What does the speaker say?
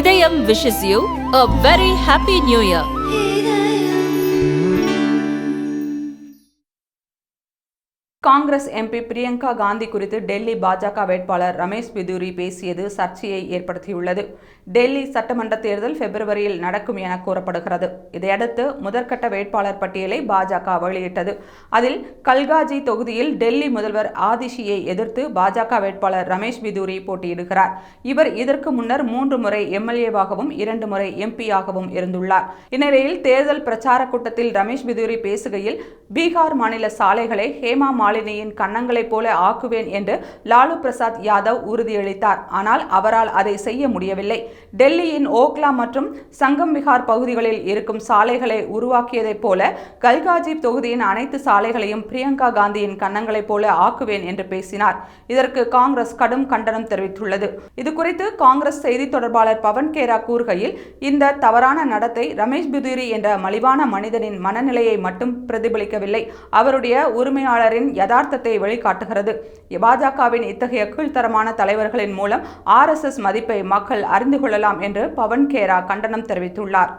இதயம் wishes you a very happy new year Congress MP Priyanka Gandhi குறித்து டெல்லி பாஜக வேட்பாளர் ரமேஷ் பிதுரி பேசியது சர்ச்சையை ஏற்படுத்தியுள்ளது. டெல்லி சட்டமன்ற தேர்தல் பிப்ரவரியில் நடக்கும் என கூறப்படுகிறது. இதையடுத்து முதற்கட்ட வேட்பாளர் பட்டியலை பாஜக வெளியிட்டது. அதில் கல்காஜி தொகுதியில் டெல்லி முதல்வர் ஆதிஷியை எதிர்த்து பாஜக வேட்பாளர் ரமேஷ் பிதுரி போட்டியிடுகிறார். இவர் இதற்கு முன்னர் மூன்று முறை எம்எல்ஏவாகவும் இரண்டு முறை எம்பியாகவும் இருந்துள்ளார். இந்நிலையில் தேர்தல் பிரச்சார கூட்டத்தில் ரமேஷ் பிதுரி பேசுகையில் பீகார் மாநில சாலைகளை ஹேமா மாலினியின் கன்னங்களைப் போல ஆக்குவேன் என்று லாலு பிரசாத் யாதவ் உறுதியளித்தார். ஆனால் அவரால் அதை செய்ய முடியவில்லை. டெல்லியின் ஓக்லா மற்றும் சங்கம் விஹார் பகுதிகளில் இருக்கும் சாலைகளை உருவாக்கியதைப் போல கல்காஜி தொகுதியின் அனைத்து சாலைகளையும் பிரியங்கா காந்தியின் கன்னங்களைப் போல ஆக்குவேன் என்று பேசினார். இதற்கு காங்கிரஸ் கடும் கண்டனம் தெரிவித்துள்ளது. இது குறித்து காங்கிரஸ் செய்தி தொடர்பாளர் பவன் கேரா கூறுகையில் இந்த தவறான நடத்தை ரமேஷ் பிதுரி என்ற மலிவான மனிதனின் மனநிலையை மட்டும் பிரதிபலிக்கவில்லை. அவருடைய உரிமையாளரின் யதார்த்தத்தை வெளிக்காட்டுகிறது பாஜகவின் இத்தகைய கீழ்த்தரமான தலைவர்களின் மூலம் ஆர்எஸ்எஸ் மதிப்பை மக்கள் அறிந்து கொள்ளலாம் என்று பவன் கேரா கண்டனம் தெரிவித்துள்ளார்.